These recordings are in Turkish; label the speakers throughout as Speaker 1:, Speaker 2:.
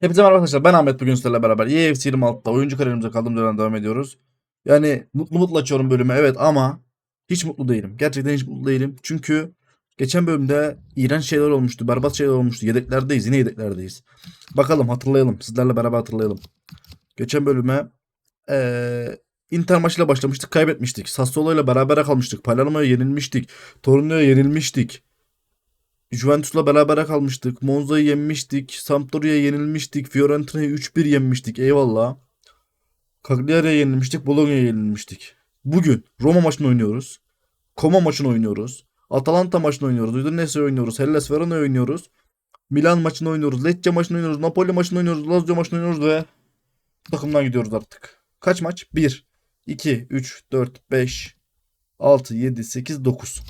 Speaker 1: Hepinize merhaba arkadaşlar. Ben Ahmet bugün sizlerle beraber EFC 26'da oyuncu kariyerimize kaldığımız yerden devam ediyoruz. Yani mutlu mutlu açıyorum bölümü evet ama hiç mutlu değilim. Gerçekten hiç mutlu değilim. Çünkü geçen bölümde iğrenç şeyler olmuştu. Berbat şeyler olmuştu. Yedeklerdeyiz. Yine yedeklerdeyiz. Bakalım hatırlayalım. Sizlerle beraber hatırlayalım. Geçen bölüme eee Inter maçıyla başlamıştık. Kaybetmiştik. Sassuolo ile berabere kalmıştık. Palermo'ya yenilmiştik. Torino'ya yenilmiştik. Juventus'la berabere kalmıştık. Monza'yı yenmiştik. Sampdoria'ya yenilmiştik. Fiorentina'yı 3-1 yenmiştik. Eyvallah. Cagliari'ye yenilmiştik. Bologna'ya yenilmiştik. Bugün Roma maçını oynuyoruz. Como maçını oynuyoruz. Atalanta maçını oynuyoruz. Udinese oynuyoruz. Hellas Verona oynuyoruz. Milan maçını oynuyoruz. Lecce maçını oynuyoruz. Napoli maçını oynuyoruz. Lazio maçını oynuyoruz ve takımdan gidiyoruz artık. Kaç maç? 1, 2, 3, 4, 5, 6, 7, 8, 9.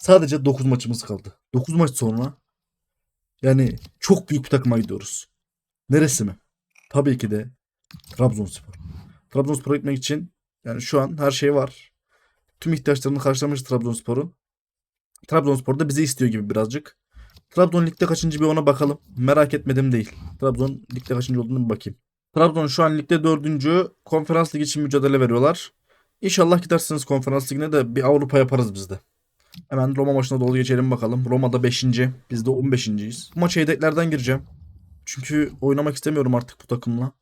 Speaker 1: Sadece 9 maçımız kaldı. 9 maç sonra yani çok büyük bir takıma gidiyoruz. Neresi mi? Tabii ki de Trabzonspor. Trabzonspor'a gitmek için yani şu an her şey var. Tüm ihtiyaçlarını karşılamış Trabzonspor'un. Trabzonspor da bizi istiyor gibi birazcık. Trabzon ligde kaçıncı bir ona bakalım. Merak etmedim değil. Trabzon ligde kaçıncı olduğunu bir bakayım. Trabzon şu an ligde dördüncü. Konferans ligi için mücadele veriyorlar. İnşallah gidersiniz konferans ligine de bir Avrupa yaparız biz de. Hemen Roma maçına doğru geçelim bakalım. Roma'da 5. Biz de 15.yiz. Bu maça yedeklerden gireceğim. Çünkü oynamak istemiyorum artık bu takımla.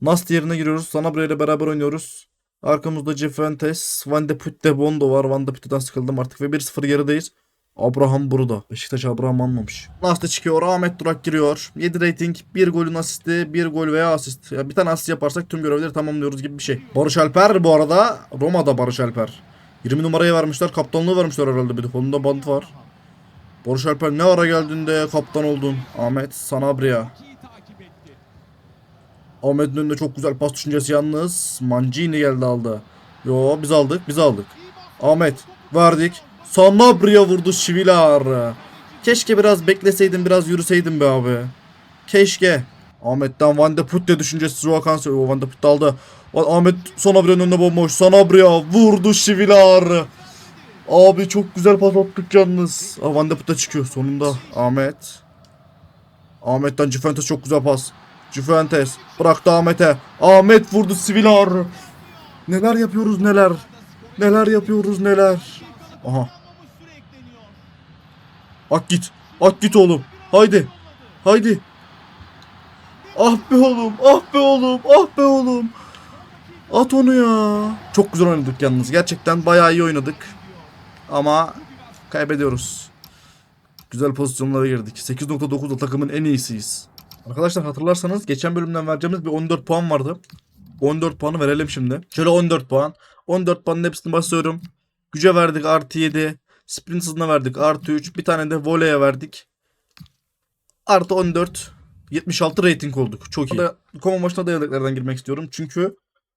Speaker 1: Nast yerine giriyoruz. Sanabria ile beraber oynuyoruz. Arkamızda Cifuentes, Van de Putte Bondo var. Van de Putte'den sıkıldım artık ve 1-0 gerideyiz. Abraham burada. Beşiktaş Abraham almamış. Nast'a çıkıyor. Ahmet Durak giriyor. 7 rating. 1 golün asisti. 1 gol veya asist. Ya bir tane asist yaparsak tüm görevleri tamamlıyoruz gibi bir şey. Barış Alper bu arada. Roma'da Barış Alper. 20 numarayı vermişler. Kaptanlığı vermişler herhalde bir de. Kolunda bant var. Barış Alper ne ara geldiğinde kaptan oldun. Ahmet Sanabria. Ahmet'in önünde çok güzel pas düşüncesi yalnız. Mancini geldi aldı. Yo biz aldık biz aldık. Ahmet verdik. Sanabria vurdu Şivilar. Keşke biraz bekleseydim biraz yürüseydim be abi. Keşke. Ahmet'ten Van de Putte düşüncesi o Van de Putte aldı. Ahmet Sanabria'nın önünde bomboş. Sanabria vurdu Şivilar. Abi çok güzel pas attık yalnız. Aa, Van de Putte çıkıyor sonunda. Ahmet. Ahmet'ten Cifuentes çok güzel pas. Cifuentes bıraktı Ahmet'e. Ahmet vurdu Şivilar. Neler yapıyoruz neler. Neler yapıyoruz neler. Aha. At git. At git oğlum. Haydi. Haydi. Ah be oğlum. Ah be oğlum. Ah be oğlum. At onu ya. Çok güzel oynadık yalnız. Gerçekten bayağı iyi oynadık. Ama kaybediyoruz. Güzel pozisyonlara girdik. 8.9'da takımın en iyisiyiz. Arkadaşlar hatırlarsanız geçen bölümden vereceğimiz bir 14 puan vardı. 14 puanı verelim şimdi. Şöyle 14 puan. 14 puanın hepsini basıyorum. Güce verdik artı 7. Sprint hızına verdik artı 3. Bir tane de voleye verdik. Artı 14. 76 rating olduk. Çok iyi. Koma maçına da yedeklerden girmek istiyorum. Çünkü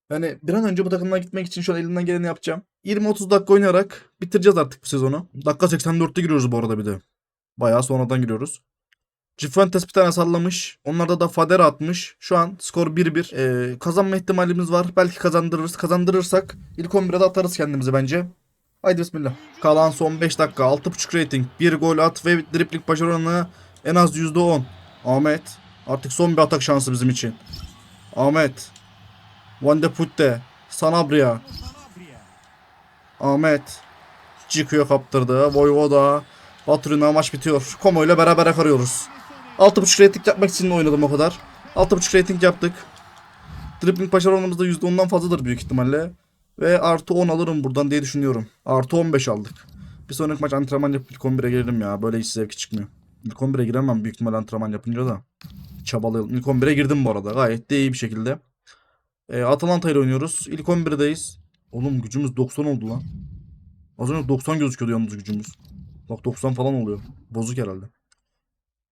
Speaker 1: yani bir an önce bu takımdan gitmek için şu an elimden geleni yapacağım. 20-30 dakika oynayarak bitireceğiz artık bu sezonu. Dakika 84'te giriyoruz bu arada bir de. Bayağı sonradan giriyoruz. Cifuentes bir tane sallamış. Onlarda da Fader atmış. Şu an skor 1-1. Ee, kazanma ihtimalimiz var. Belki kazandırırız. Kazandırırsak ilk 11'e de atarız kendimizi bence. Haydi bismillah. Kalan son 5 dakika. 6.5 rating. 1 gol at ve dripling başarı oranı en az %10. Ahmet. Artık son bir atak şansı bizim için. Ahmet. Van de Putte. Sanabria. Ahmet. Ciku'ya kaptırdı. Voyvoda. Baturina maç bitiyor. Como ile beraber akarıyoruz. 6.5 rating yapmak için oynadım o kadar. 6.5 rating yaptık. Dribbling başarı oranımız da %10'dan fazladır büyük ihtimalle. Ve artı 10 alırım buradan diye düşünüyorum. Artı 15 aldık. Bir sonraki maç antrenman yapıp ilk 11'e girelim ya. Böyle hiç zevki çıkmıyor. İlk 11'e giremem büyük ihtimal antrenman yapınca da. Çabalayalım. İlk 11'e girdim bu arada. Gayet de iyi bir şekilde. E, Atalanta ile oynuyoruz. İlk 11'deyiz. Oğlum gücümüz 90 oldu lan. Az önce 90 gözüküyordu yalnız gücümüz. Bak 90 falan oluyor. Bozuk herhalde.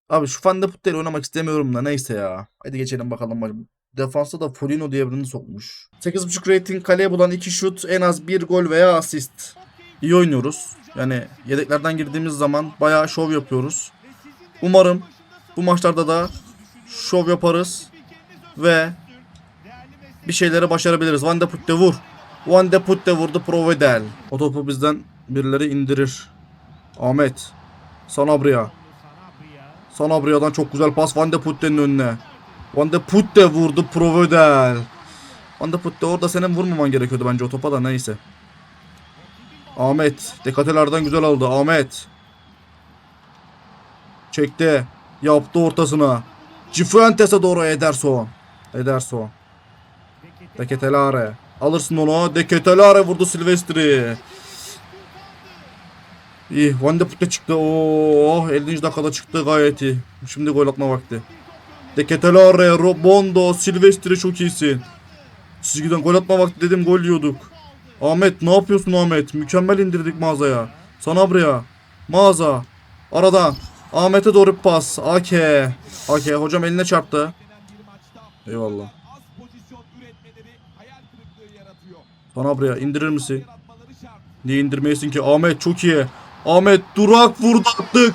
Speaker 1: Abi şu Van de Putte ile oynamak istemiyorum da neyse ya. Hadi geçelim bakalım. maç. Defansa da Folino diye birini sokmuş. 8.5 rating kaleye bulan 2 şut en az 1 gol veya asist. İyi oynuyoruz. Yani yedeklerden girdiğimiz zaman bayağı şov yapıyoruz. Umarım bu maçlarda da şov yaparız ve bir şeyleri başarabiliriz. Van de Putte vur. Van de Putte vurdu Provedel. O topu bizden birileri indirir. Ahmet. Sanabria. Sanabria'dan çok güzel pas Van de Putte'nin önüne. Van de Putte vurdu Provedel. Van de Putte orada senin vurmaman gerekiyordu bence o topa da neyse. Ahmet. Dekatelerden güzel aldı. Ahmet. Çekti. Yaptı ortasına. Cifuentes'e doğru Ederson. Ederson. Deketelare. Alırsın onu. Deketelare vurdu Silvestri. İyi. Van de Putte çıktı. Oo, 50. dakikada çıktı gayet iyi. Şimdi gol atma vakti. Deketelare, Robondo, Silvestri çok iyisin. Çizgiden gol atma vakti dedim gol yiyorduk. Ahmet ne yapıyorsun Ahmet? Mükemmel indirdik mağazaya. Sanabria. Mağaza. Aradan. Ahmet'e doğru pas. Ake. Ake hocam eline çarptı. Eyvallah. Sanabria indirir misin? Niye indirmeyesin ki? Ahmet çok iyi. Ahmet durak vurdu attık.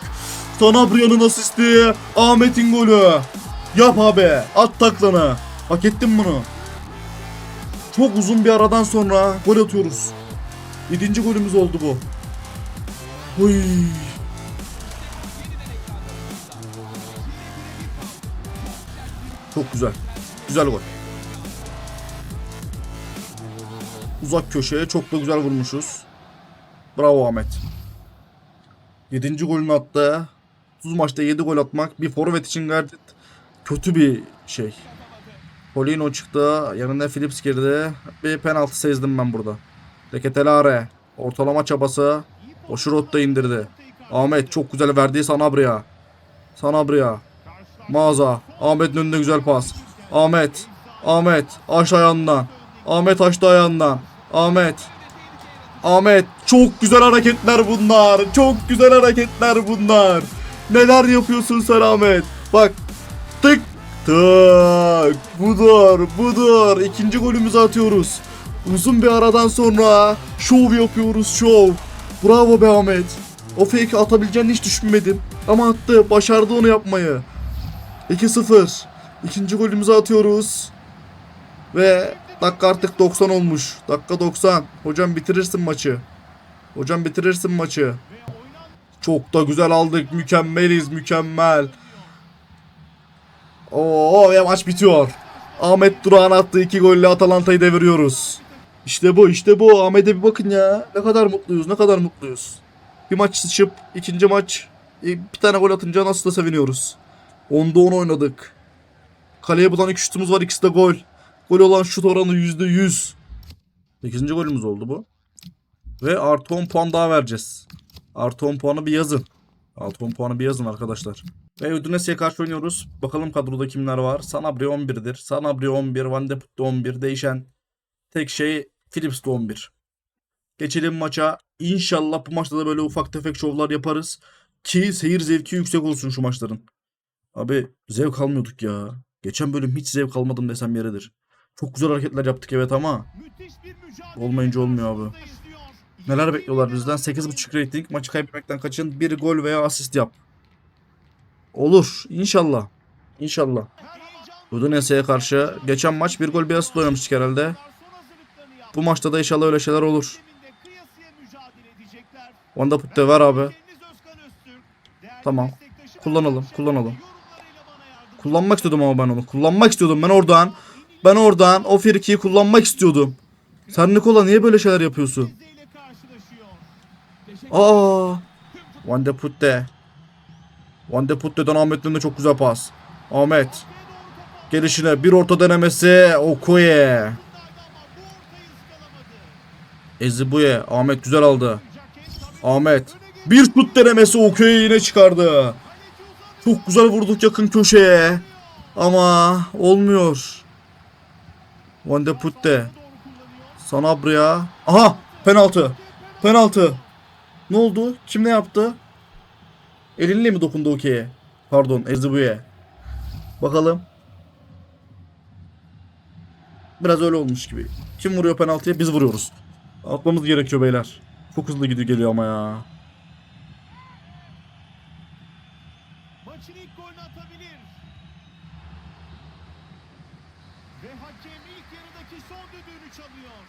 Speaker 1: Sanabria'nın asisti. Ahmet'in golü. Yap abi. At taklanı. Hak ettin bunu. Çok uzun bir aradan sonra gol atıyoruz. Yedinci golümüz oldu bu. Oy. Çok güzel. Güzel gol. Uzak köşeye çok da güzel vurmuşuz. Bravo Ahmet. 7. golünü attı. 30 maçta 7 gol atmak bir forvet için gayet kötü bir şey. Polino çıktı. Yanında Phillips girdi. Bir penaltı sezdim ben burada. Deketelare. Ortalama çabası. O şurot da indirdi. Ahmet çok güzel verdiği Sanabria. Sanabria. Mağaza. Ahmet'in önünde güzel pas. Ahmet. Ahmet. Aç ayağından. Ahmet açtı ayağından. Ahmet. Ahmet. Çok güzel hareketler bunlar. Çok güzel hareketler bunlar. Neler yapıyorsun sen Ahmet? Bak. Tık. Tık. Budur. Budur. İkinci golümüzü atıyoruz. Uzun bir aradan sonra şov yapıyoruz şov. Bravo be Ahmet. O fake atabileceğini hiç düşünmedim. Ama attı. Başardı onu yapmayı. 2-0. İkinci golümüzü atıyoruz. Ve dakika artık 90 olmuş. Dakika 90. Hocam bitirirsin maçı. Hocam bitirirsin maçı. Çok da güzel aldık. Mükemmeliz mükemmel. Oo ve maç bitiyor. Ahmet Duran attığı iki golle Atalanta'yı deviriyoruz. İşte bu işte bu. Ahmet'e bir bakın ya. Ne kadar mutluyuz ne kadar mutluyuz. Bir maç sıçıp ikinci maç e, bir tane gol atınca nasıl da seviniyoruz. Onda 10 oynadık. Kaleye bulan iki şutumuz var ikisi de gol. Gol olan şut oranı %100. 8. golümüz oldu bu. Ve artı 10 puan daha vereceğiz. Artı 10 puanı bir yazın. Artı 10 puanı bir yazın arkadaşlar. Ve Udinese'ye karşı oynuyoruz. Bakalım kadroda kimler var. Sanabria 11'dir. Sanabria 11, Van de Put de 11. Değişen tek şey Philips de 11. Geçelim maça. İnşallah bu maçta da böyle ufak tefek şovlar yaparız. Ki seyir zevki yüksek olsun şu maçların. Abi zevk almıyorduk ya. Geçen bölüm hiç zevk almadım desem yeridir. Çok güzel hareketler yaptık evet ama olmayınca olmuyor abi. Neler bekliyorlar bizden? 8.5 rating. Maçı kaybetmekten kaçın. Bir gol veya asist yap. Olur. İnşallah. İnşallah. Udinese'ye karşı geçen maç bir gol bir asist oynamıştık herhalde. Bu maçta da inşallah öyle şeyler olur. Van da Putte ver abi. Tamam. Kullanalım, kullanalım. Kullanmak istiyordum ama ben onu. Kullanmak istiyordum ben oradan. Ben oradan o firkiyi kullanmak istiyordum. Sen Nikola niye böyle şeyler yapıyorsun? Aa! Van de Putte. Van de Putte'den Ahmet'in de çok güzel pas. Ahmet. Gelişine bir orta denemesi. Okoye. Ezibuye. Ahmet güzel aldı. Ahmet. Bir şut denemesi Okoye yine çıkardı. Çok güzel vurduk yakın köşeye. Ama olmuyor. Van de Putte. Sanabria. Aha penaltı. Penaltı. Ne oldu? Kim ne yaptı? Elinle mi dokundu okey'e? Pardon Ezibu'ya. Bakalım. Biraz öyle olmuş gibi. Kim vuruyor penaltıya? Biz vuruyoruz. Atmamız gerekiyor beyler. Çok hızlı gidiyor geliyor ama ya.
Speaker 2: Maçın ilk golünü atabilir. Ve hakem ilk yarıdaki son düdüğünü çalıyor.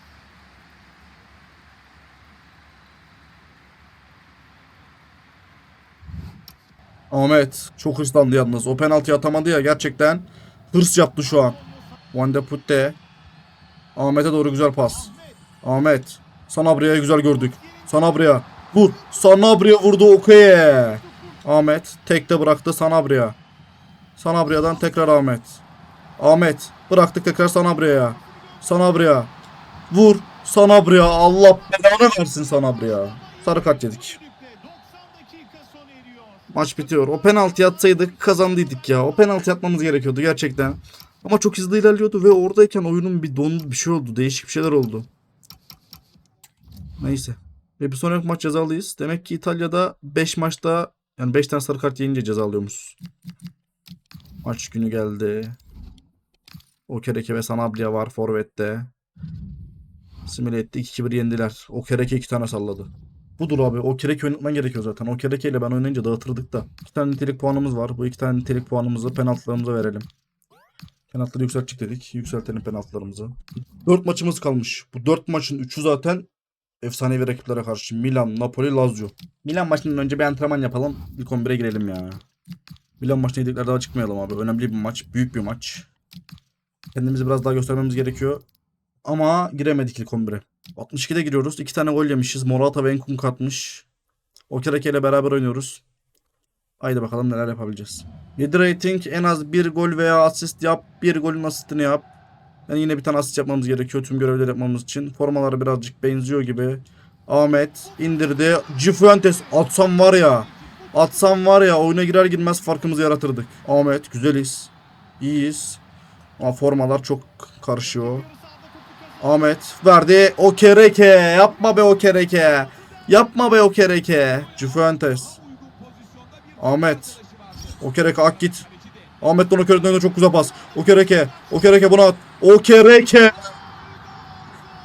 Speaker 1: Ahmet çok hırslandı yalnız. O penaltıyı atamadı ya gerçekten. Hırs yaptı şu an. Van de Putte. Ahmet'e doğru güzel pas. Ahmet. Sanabria'yı güzel gördük. Sanabria. Vur. Sanabria vurdu Okoye. Ahmet. Tekte bıraktı Sanabria. Sanabria'dan tekrar Ahmet. Ahmet. Bıraktık tekrar Sanabria'ya. Sanabria. Vur. Sanabria. Allah belanı versin Sanabria. Sarı kart yedik.
Speaker 2: Birlikte 90 dakika sona eriyor.
Speaker 1: Maç bitiyor. O penaltı atsaydık kazandıydık ya. O penaltı atmamız gerekiyordu gerçekten. Ama çok hızlı ilerliyordu ve oradayken oyunun bir dondu bir şey oldu. Değişik bir şeyler oldu. Neyse. Ve bir sonraki maç cezalıyız. Demek ki İtalya'da 5 maçta yani 5 tane sarı kart yiyince ceza alıyormuş. Maç günü geldi. Okereke ve Sanabria var forvette. Simile etti. 2-1 yendiler. Okereke 2 tane salladı. Budur abi. O kereke oynatman gerekiyor zaten. O kerekeyle ben oynayınca dağıtırdık da. İki tane nitelik puanımız var. Bu iki tane nitelik puanımızı penaltılarımıza verelim. Penaltıları yükseltecek dedik. Yükseltelim penaltılarımızı. Dört maçımız kalmış. Bu dört maçın üçü zaten efsanevi rakiplere karşı. Milan, Napoli, Lazio. Milan maçından önce bir antrenman yapalım. İlk 11'e girelim ya. Milan maçına yedikler daha çıkmayalım abi. Önemli bir maç. Büyük bir maç. Kendimizi biraz daha göstermemiz gerekiyor. Ama giremedik ilk 11'e. 62'de giriyoruz. İki tane gol yemişiz. Morata ve Nkunku atmış. Okereke ile beraber oynuyoruz. Haydi bakalım neler yapabileceğiz. 7 rating en az bir gol veya asist yap. Bir golün asistini yap. Yani yine bir tane asist yapmamız gerekiyor tüm görevleri yapmamız için. Formaları birazcık benziyor gibi. Ahmet indirdi. Cifuentes atsam var ya. Atsam var ya oyuna girer girmez farkımızı yaratırdık. Ahmet güzeliz. İyiyiz. Ama formalar çok karışıyor. Ahmet verdi. O kereke. Yapma be o kereke. Yapma be o kereke. Cifuentes. Ahmet. O kereke ak git. Ahmet kerekeden de çok güzel pas. O kereke. O kereke buna at. O kereke.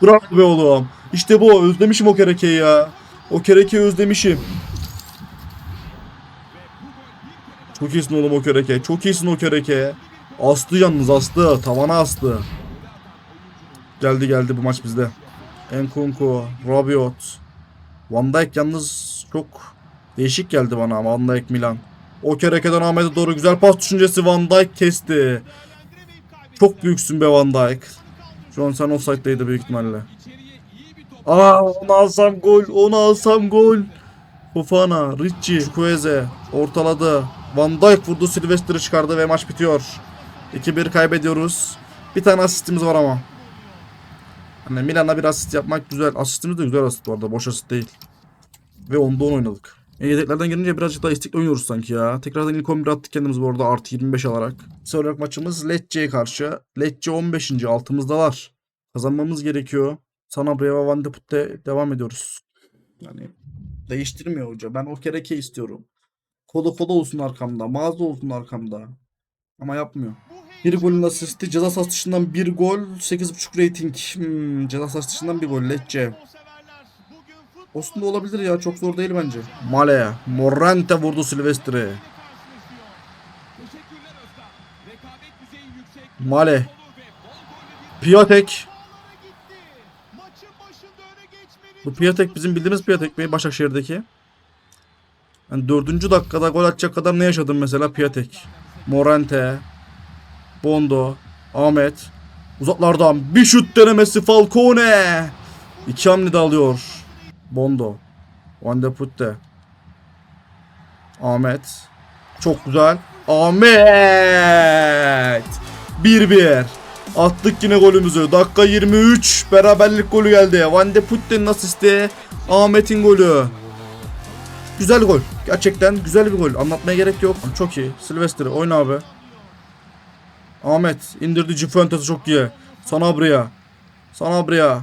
Speaker 1: Bravo be oğlum. İşte bu. Özlemişim o kerekeyi ya. O kerekeyi özlemişim. Çok iyisin oğlum o kereke. Çok iyisin o kereke. Astı yalnız astı. Tavana astı. Geldi geldi bu maç bizde. Enkunku, Rabiot. Van Dijk yalnız çok değişik geldi bana ama Van Dijk Milan. O kerekeden Ahmet'e doğru güzel pas düşüncesi Van Dijk kesti. Çok büyüksün be Van Dijk. Şu an sen offside'deydi büyük ihtimalle. Aa onu alsam gol, onu alsam gol. Fofana, Ricci, Chukwueze ortaladı. Van Dijk vurdu, Silvester'ı çıkardı ve maç bitiyor. 2-1 kaybediyoruz. Bir tane asistimiz var ama. Hani Milan'a bir asist yapmak güzel. Asistimiz de güzel asist bu arada. Boş asist değil. Ve onda 10 oynadık. E, yedeklerden gelince birazcık daha istekli oynuyoruz sanki ya. Tekrardan ilk 11 attık kendimiz bu arada artı 25 alarak. Sonraki maçımız Lecce'ye karşı. Lecce 15. altımızdalar. Kazanmamız gerekiyor. Sanabria ve Van de Put'te devam ediyoruz. Yani değiştirmiyor hoca. Ben o kereke istiyorum. Kolu kola olsun arkamda. Mağaza olsun arkamda. Ama yapmıyor. Bir golün asisti. Ceza sahası dışından bir gol. 8.5 rating. Hmm, ceza sahası dışından bir gol. Lecce. Aslında olabilir ya. Çok zor değil bence. Male. Morante vurdu Silvestri. Male. Piatek. Bu Piatek bizim bildiğimiz Piatek mi? Başakşehir'deki. Yani dördüncü dakikada gol atacak kadar ne yaşadım mesela Piatek. Morante. Bondo. Ahmet. Uzaklardan bir şut denemesi Falcone. İki hamle de alıyor. Bondo. Van de Putte. Ahmet. Çok güzel. Ahmet. 1-1. Attık yine golümüzü. Dakika 23. Beraberlik golü geldi. Van de Putte'nin asisti. Ahmet'in golü. Güzel gol. Gerçekten güzel bir gol. Anlatmaya gerek yok. Çok iyi. Silvestri oyna abi. Ahmet indirdi Cifuentes'i çok iyi. Sanabria. Sanabria.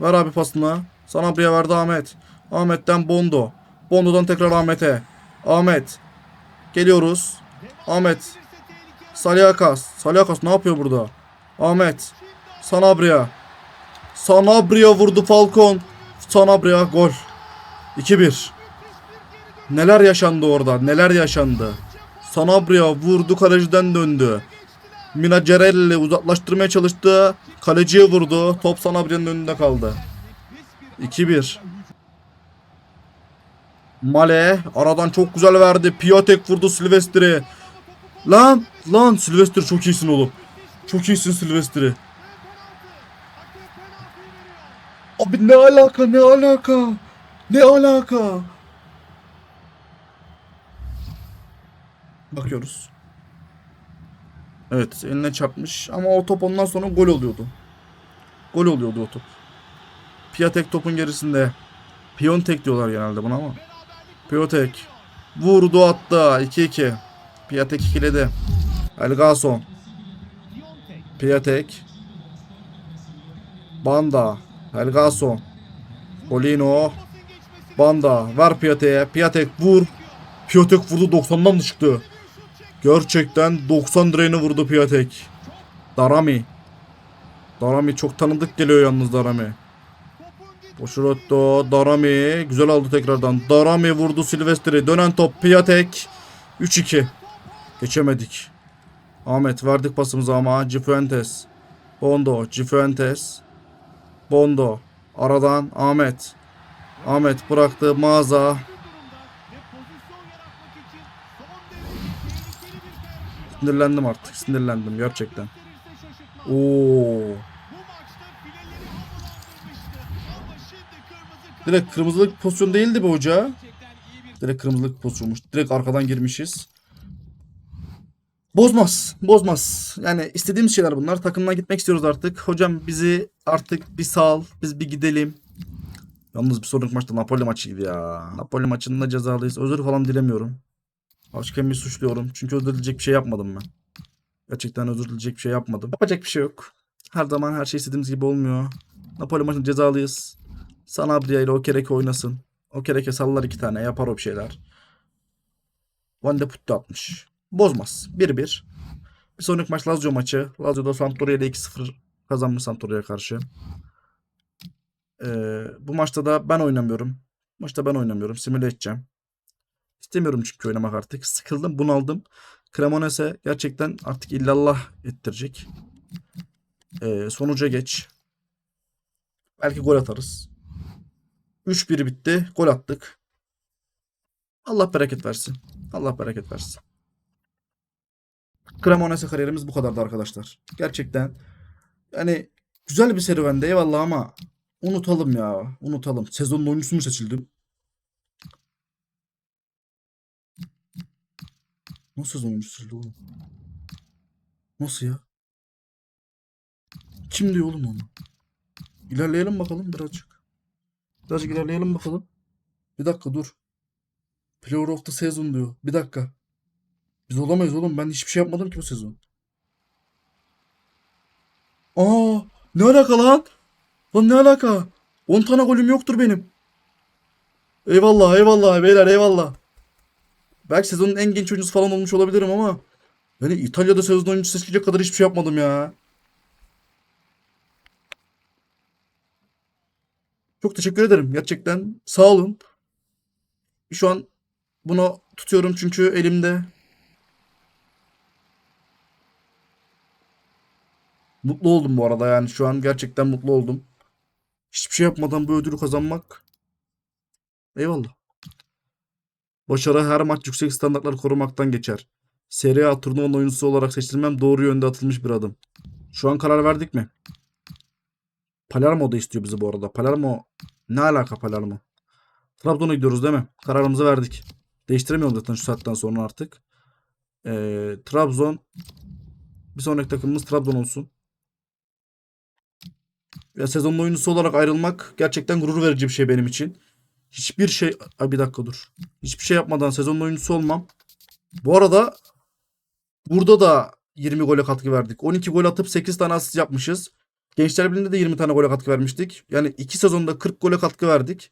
Speaker 1: Ver abi pasını. Sanabria verdi Ahmet. Ahmet'ten Bondo. Bondo'dan tekrar Ahmet'e. Ahmet. Geliyoruz. Ahmet. Saliakas. Saliakas ne yapıyor burada? Ahmet. Sanabria. Sanabria vurdu Falcon. Sanabria gol. 2-1. Neler yaşandı orada? Neler yaşandı? Sanabria vurdu kaleciden döndü. Mina Cerelli uzaklaştırmaya çalıştı. Kaleciye vurdu. Top Sanabria'nın önünde kaldı. 2-1. Male aradan çok güzel verdi. Piatek vurdu Silvester'i. Lan lan Silvester çok iyisin oğlum. Çok iyisin Silvester'i. Abi ne alaka ne alaka? Ne alaka? Bakıyoruz. Evet eline çarpmış ama o top ondan sonra gol oluyordu. Gol oluyordu o top. Piatek topun gerisinde. Piontek diyorlar genelde buna ama. Piontek. Vurdu attı. 2-2. Piatek ikiledi. Elgason. Piatek. Banda. Elgason. Polino. Banda. Ver Piatek'e. Piatek vur. Piatek vurdu 90'dan da çıktı. Gerçekten 90 direğini vurdu Piatek. Darami. Darami çok tanıdık geliyor yalnız Darami. Boşurotto, Darami güzel aldı tekrardan. Darami vurdu Silvester'i. Dönen top Piatek. 3-2. Geçemedik. Ahmet verdik pasımızı ama Cifuentes. Bondo, Cifuentes. Bondo. Aradan Ahmet. Ahmet bıraktı mağaza. Sinirlendim artık. Sinirlendim gerçekten. Oo. Direkt kırmızılık pozisyon değildi bu hoca. Direkt kırmızılık pozisyonmuş. Direkt arkadan girmişiz. Bozmaz. Bozmaz. Yani istediğimiz şeyler bunlar. Takımdan gitmek istiyoruz artık. Hocam bizi artık bir sal. Biz bir gidelim. Yalnız bir sonraki maçta Napoli maçıydı ya. Napoli maçında cezalıyız. Özür falan dilemiyorum. Hakemi suçluyorum. Çünkü özür dileyecek bir şey yapmadım ben. Gerçekten özür dileyecek bir şey yapmadım. Yapacak bir şey yok. Her zaman her şey istediğimiz gibi olmuyor. Napoli maçında cezalıyız. Sanabria ile Okereke oynasın. Okereke sallar iki tane yapar o bir şeyler. Van de Putte atmış. Bozmaz. 1-1. Bir sonraki maç Lazio maçı. Lazio'da Sampdoria ile 2-0 kazanmış Sampdoria'ya karşı. Ee, bu maçta da ben oynamıyorum. Maçta ben oynamıyorum. Simüle edeceğim. İstemiyorum çünkü oynamak artık. Sıkıldım, bunaldım. Cremonese gerçekten artık illallah ettirecek. Ee, sonuca geç. Belki gol atarız. 3-1 bitti. Gol attık. Allah bereket versin. Allah bereket versin. Cremonese kariyerimiz bu kadardı arkadaşlar. Gerçekten yani güzel bir serüvende eyvallah ama unutalım ya. Unutalım. Sezonun oyuncusu mu seçildim? Nasıl oyuncusu seçildi oğlum? Nasıl ya? Kim diyor oğlum onu? İlerleyelim bakalım birazcık. Birazcık ilerleyelim bakalım. Bir dakika dur. Player of the Season diyor. Bir dakika. Biz olamayız oğlum. Ben hiçbir şey yapmadım ki bu sezon. Aa, ne alaka lan? Lan ne alaka? 10 tane golüm yoktur benim. Eyvallah eyvallah beyler eyvallah. Belki sezonun en genç oyuncusu falan olmuş olabilirim ama yani İtalya'da sezon oyuncusu seçilecek kadar hiçbir şey yapmadım ya. Çok teşekkür ederim. Gerçekten sağ olun. Şu an bunu tutuyorum çünkü elimde. Mutlu oldum bu arada yani şu an gerçekten mutlu oldum. Hiçbir şey yapmadan bu ödülü kazanmak. Eyvallah. Başarı her maç yüksek standartlar korumaktan geçer. Serie A turnuvanın oyuncusu olarak seçilmem doğru yönde atılmış bir adım. Şu an karar verdik mi? Palermo da istiyor bizi bu arada. Palermo ne alaka Palermo? Trabzon'a gidiyoruz değil mi? Kararımızı verdik. Değiştiremiyorum zaten şu saatten sonra artık. Ee, Trabzon bir sonraki takımımız Trabzon olsun. Ya sezonun oyuncusu olarak ayrılmak gerçekten gurur verici bir şey benim için. Hiçbir şey... Ay bir dakika dur. Hiçbir şey yapmadan sezonun oyuncusu olmam. Bu arada burada da 20 gole katkı verdik. 12 gol atıp 8 tane asist yapmışız. Gençler Birliği'nde de 20 tane gole katkı vermiştik. Yani 2 sezonda 40 gole katkı verdik.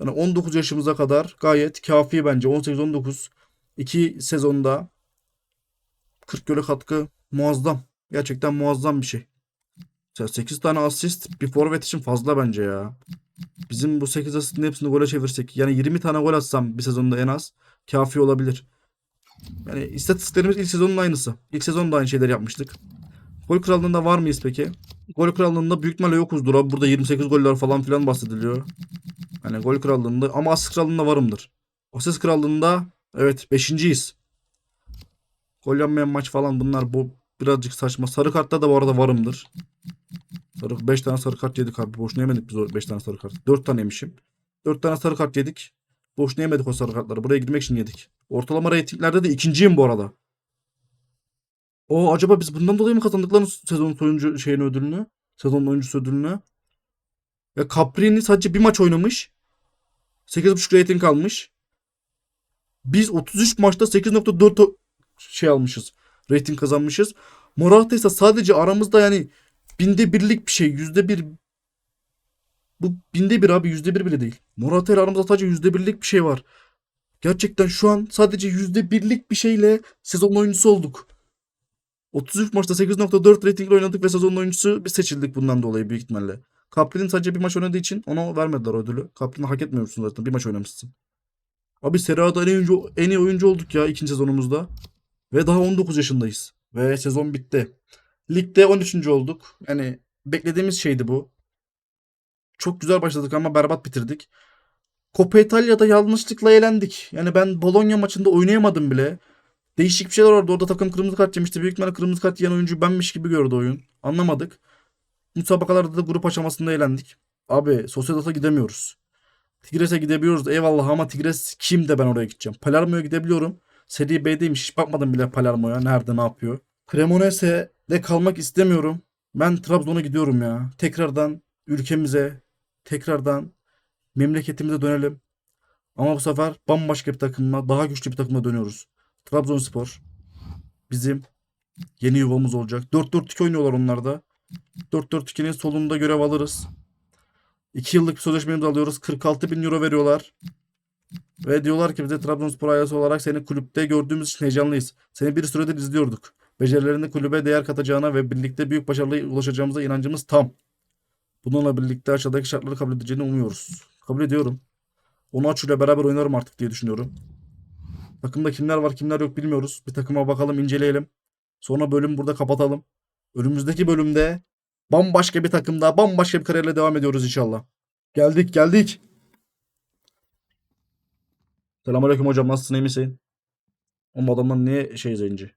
Speaker 1: Yani 19 yaşımıza kadar gayet kafi bence. 18-19 2 sezonda 40 gole katkı muazzam. Gerçekten muazzam bir şey. 8 tane asist bir forvet için fazla bence ya. Bizim bu 8 asistin hepsini gole çevirsek yani 20 tane gol atsam bir sezonda en az kafi olabilir. Yani istatistiklerimiz ilk sezonun aynısı. İlk sezonda aynı şeyler yapmıştık. Gol krallığında var mıyız peki? Gol krallığında büyük ihtimalle yokuzdur abi. Burada 28 goller falan filan bahsediliyor. Hani gol krallığında ama asist krallığında varımdır. Asist krallığında evet beşinciyiz. Gol yanmayan maç falan bunlar bu birazcık saçma. Sarı kartta da bu arada varımdır. Sarı 5 tane sarı kart yedik abi. Boşuna yemedik biz o 5 tane sarı kart. 4 tane yemişim. 4 tane sarı kart yedik. Boşuna yemedik o sarı kartları. Buraya girmek için yedik. Ortalama reytinglerde de ikinciyim bu arada. O acaba biz bundan dolayı mı kazandık lan sezon oyuncu şeyin ödülünü? Sezon oyuncusu ödülünü. Ya Caprini sadece bir maç oynamış. 8.5 rating almış. Biz 33 maçta 8.4 o- şey almışız. Rating kazanmışız. Morata ise sadece aramızda yani binde birlik bir şey. Yüzde bir bu binde bir abi yüzde bir bile değil. Morata ile aramızda sadece yüzde birlik bir şey var. Gerçekten şu an sadece yüzde birlik bir şeyle sezon oyuncusu olduk. 33 maçta 8.4 ratingle oynadık ve sezon oyuncusu biz seçildik bundan dolayı büyük ihtimalle. Kaplin'in sadece bir maç oynadığı için ona vermediler ödülü. Kaplin'i hak etmiyorsun zaten. Bir maç oynamışsın. Abi Serie en iyi oyuncu, en iyi oyuncu olduk ya ikinci sezonumuzda. Ve daha 19 yaşındayız. Ve sezon bitti. Ligde 13. olduk. Yani beklediğimiz şeydi bu. Çok güzel başladık ama berbat bitirdik. Coppa İtalya'da yanlışlıkla elendik. Yani ben Bologna maçında oynayamadım bile. Değişik bir şeyler vardı. Orada takım kırmızı kart yemişti. Büyük ihtimalle kırmızı kart yiyen oyuncu benmiş gibi gördü oyun. Anlamadık. Müsabakalarda da grup aşamasında eğlendik. Abi Sociedad'a gidemiyoruz. Tigres'e gidebiliyoruz eyvallah ama Tigres kim de ben oraya gideceğim. Palermo'ya gidebiliyorum. Seri B'deymiş. Hiç bakmadım bile Palermo'ya. Nerede ne yapıyor. Cremonese'de kalmak istemiyorum. Ben Trabzon'a gidiyorum ya. Tekrardan ülkemize, tekrardan memleketimize dönelim. Ama bu sefer bambaşka bir takımla, daha güçlü bir takımla dönüyoruz. Trabzonspor bizim yeni yuvamız olacak. 4-4-2 oynuyorlar onlar da. 4-4-2'nin solunda görev alırız. 2 yıllık bir sözleşmemizi alıyoruz. 46 bin euro veriyorlar. Ve diyorlar ki bize Trabzonspor ailesi olarak seni kulüpte gördüğümüz için heyecanlıyız. Seni bir süredir izliyorduk. Becerilerini kulübe değer katacağına ve birlikte büyük başarıya ulaşacağımıza inancımız tam. Bununla birlikte aşağıdaki şartları kabul edeceğini umuyoruz. Kabul ediyorum. Onu ile beraber oynarım artık diye düşünüyorum. Takımda kimler var kimler yok bilmiyoruz. Bir takıma bakalım inceleyelim. Sonra bölüm burada kapatalım. Önümüzdeki bölümde bambaşka bir takımda bambaşka bir kariyerle devam ediyoruz inşallah. Geldik geldik. Selamünaleyküm hocam nasılsın iyi misin? Oğlum adamlar niye şey zenci?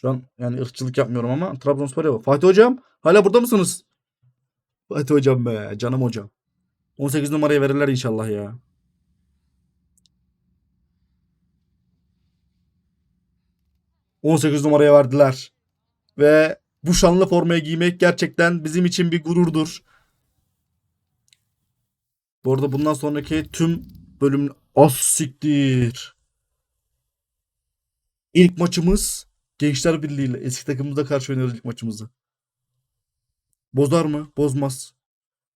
Speaker 1: Şu an yani ırkçılık yapmıyorum ama Trabzonspor'a bak. Fatih hocam hala burada mısınız? Fatih hocam be canım hocam. 18 numarayı verirler inşallah ya. ...18 numaraya verdiler. Ve bu şanlı formayı giymek gerçekten bizim için bir gururdur. Bu arada bundan sonraki tüm bölüm... As siktir. İlk maçımız Gençler Birliği ile eski takımımıza karşı oynuyoruz ilk maçımızı. Bozar mı? Bozmaz.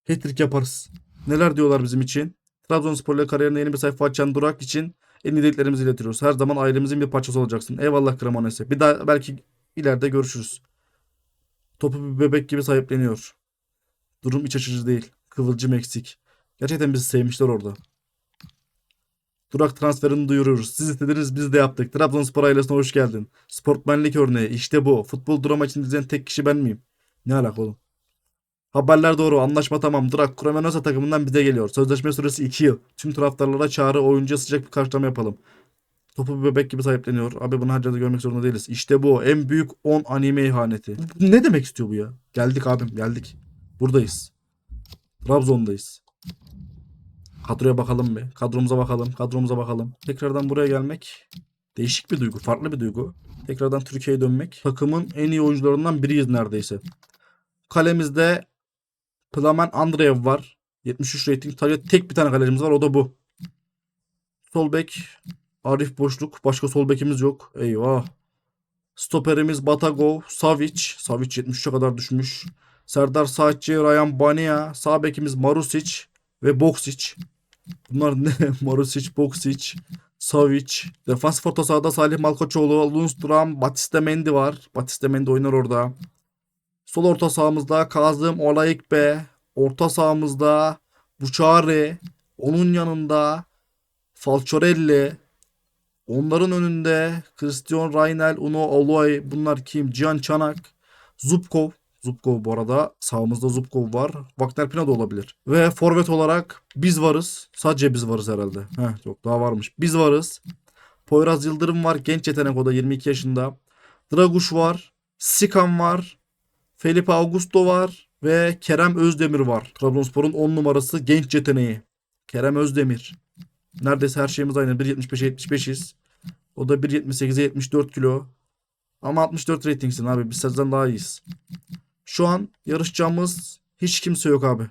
Speaker 1: Hat-trick yaparız. Neler diyorlar bizim için? Trabzonspor ile kariyerine yeni bir sayfa açan Durak için en iyi dileklerimizi iletiyoruz. Her zaman ailemizin bir parçası olacaksın. Eyvallah Cremonese. Bir daha belki ileride görüşürüz. Topu bir bebek gibi sahipleniyor. Durum iç açıcı değil. Kıvılcım eksik. Gerçekten bizi sevmişler orada. Durak transferini duyuruyoruz. Siz istediniz biz de yaptık. Trabzonspor ailesine hoş geldin. Sportmenlik örneği. İşte bu. Futbol drama için izleyen tek kişi ben miyim? Ne alaka oğlum? Haberler doğru. Anlaşma tamam. Durak Cremonese takımından bize geliyor. Sözleşme süresi 2 yıl. Tüm taraftarlara çağrı oyuncuya sıcak bir karşılama yapalım. Topu bir bebek gibi sahipleniyor. Abi bunu yerde görmek zorunda değiliz. İşte bu. En büyük 10 anime ihaneti. Ne demek istiyor bu ya? Geldik abim geldik. Buradayız. Trabzon'dayız. Kadroya bakalım bir. Kadromuza bakalım. Kadromuza bakalım. Tekrardan buraya gelmek değişik bir duygu. Farklı bir duygu. Tekrardan Türkiye'ye dönmek. Takımın en iyi oyuncularından biriyiz neredeyse. Kalemizde Plamen Andreev var. 73 rating. Sadece tek bir tane kalecimiz var. O da bu. Sol bek Arif Boşluk. Başka sol bekimiz yok. Eyvah. Stoperimiz Batagov, Savic. Savic 73'e kadar düşmüş. Serdar Saatçi, Ryan Bania. Sağ bekimiz Marusic ve Boksic. Bunlar ne? Marusic, Boksic, Savic. Defans orta sahada Salih Malkoçoğlu, Lundstram, Batiste Mendy var. Batiste Mendy oynar orada. Sol orta sahamızda Kazım Olayıkbe. Orta sahamızda Buçari. Onun yanında Falciorelli. Onların önünde Christian Raynel, Uno Oloy. Bunlar kim? Cihan Çanak. Zubkov. Zubkov bu arada. Sağımızda Zubkov var. Wagner Pina da olabilir. Ve forvet olarak biz varız. Sadece biz varız herhalde. Heh yok daha varmış. Biz varız. Poyraz Yıldırım var. Genç yetenek o da 22 yaşında. Draguş var. Sikan var. Felipe Augusto var. Ve Kerem Özdemir var. Trabzonspor'un 10 numarası genç yeteneği. Kerem Özdemir. Neredeyse her şeyimiz aynı. 1.75'e 75'iz. O da 1.78'e 74 kilo. Ama 64 ratingsin abi. Biz sizden daha iyiyiz. Şu an yarışacağımız hiç kimse yok abi.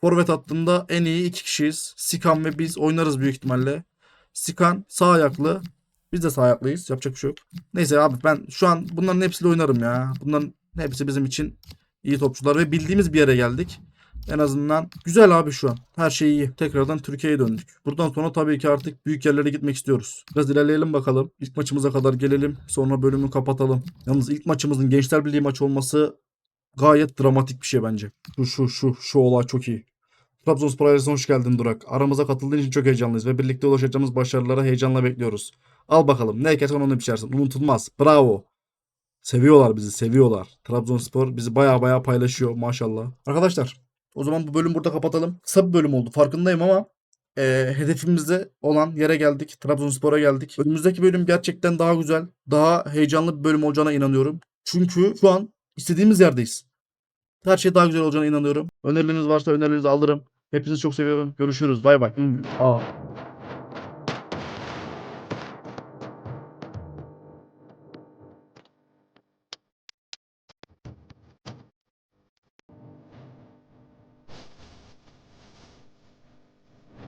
Speaker 1: Forvet hattında en iyi iki kişiyiz. Sikan ve biz oynarız büyük ihtimalle. Sikan sağ ayaklı. Biz de sağ ayaklıyız. Yapacak bir şey yok. Neyse abi ben şu an bunların hepsiyle oynarım ya. Bunların hepsi bizim için iyi topçular ve bildiğimiz bir yere geldik. En azından güzel abi şu an. Her şey iyi. Tekrardan Türkiye'ye döndük. Buradan sonra tabii ki artık büyük yerlere gitmek istiyoruz. Biraz ilerleyelim bakalım. İlk maçımıza kadar gelelim. Sonra bölümü kapatalım. Yalnız ilk maçımızın Gençler Birliği maçı olması gayet dramatik bir şey bence. Şu şu şu şu olay çok iyi. Trabzonspor ailesine hoş geldin Durak. Aramıza katıldığın için çok heyecanlıyız ve birlikte ulaşacağımız başarılara heyecanla bekliyoruz. Al bakalım ne ekersen onu biçersin. Unutulmaz. Bravo. Seviyorlar bizi seviyorlar. Trabzonspor bizi baya baya paylaşıyor maşallah. Arkadaşlar o zaman bu bölüm burada kapatalım. Kısa bir bölüm oldu farkındayım ama e, hedefimizde olan yere geldik. Trabzonspor'a geldik. Önümüzdeki bölüm gerçekten daha güzel, daha heyecanlı bir bölüm olacağına inanıyorum. Çünkü şu an istediğimiz yerdeyiz. Her şey daha güzel olacağına inanıyorum. Önerileriniz varsa önerilerinizi alırım. Hepinizi çok seviyorum. Görüşürüz. Bay bay. Aa.